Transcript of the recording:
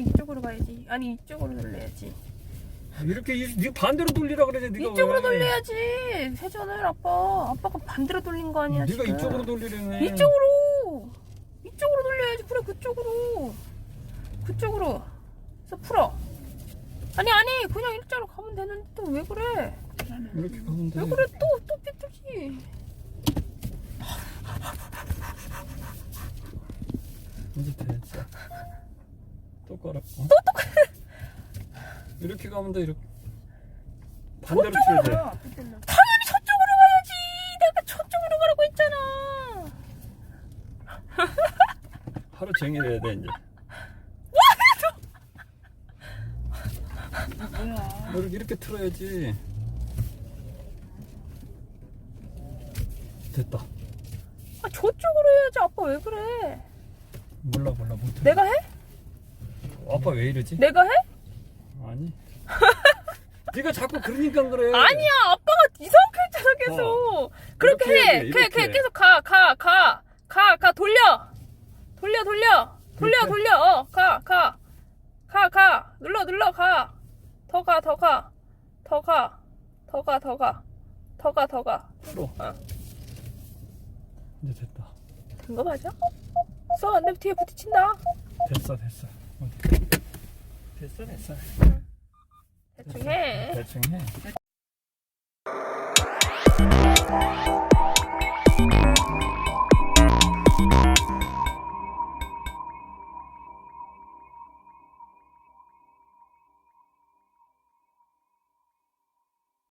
이쪽으로 가야지. 아니 이쪽으로 돌려야지. 이렇게 이- 네가 반대로 돌리라 그러지 네가 이쪽으로 왜. 돌려야지. 회전을 아빠. 아빠가 반대로 돌린 거 아니야 네가 지금. 이쪽으로 돌리려네 이쪽으로. 이쪽으로 돌려야지. 그래 그쪽으로. 그쪽으로. 그래서 풀어. 아니 아니 그냥 일자로 가면 되는데 또 왜 그래? 이렇게 가면 돼 왜 그래 또또 삐뚤지. 이제 됐어 똑바로 어? 또 똑바로 이렇게 가면 돼 이렇게 반대로 쳐야 돼 당연히 저쪽으로 가야지. 내가 저쪽으로 가라고 했잖아. 하루 종일 해야 돼 이제 뭐야? 이렇게, 이렇게 틀어야지 됐다 아 저쪽으로 해야지. 아빠 왜 그래? 몰라 몰라 못해 내가 해? 아빠 왜 이러지? 내가 해? 아니. 네가 자꾸 그러니까 그래. 아니야 아빠가 이상하게 했잖아 계속. 그렇게 이렇게 해 돼, 그래 이렇게. 그래 계속 가 가 가 가 가 돌려. 돌려 돌려. 돌려 그렇게. 돌려. 어 가 가. 가 가. 눌러 눌러 가. 더 가 더 가. 더 가. 더 가 더 가. 더 가 더 가. 풀어. 어. 이제 됐다. 된 거 맞아? 써, 내 뒤에 부딪힌다. 됐어 됐어 어, 됐어 됐어 대충 해. 대충 해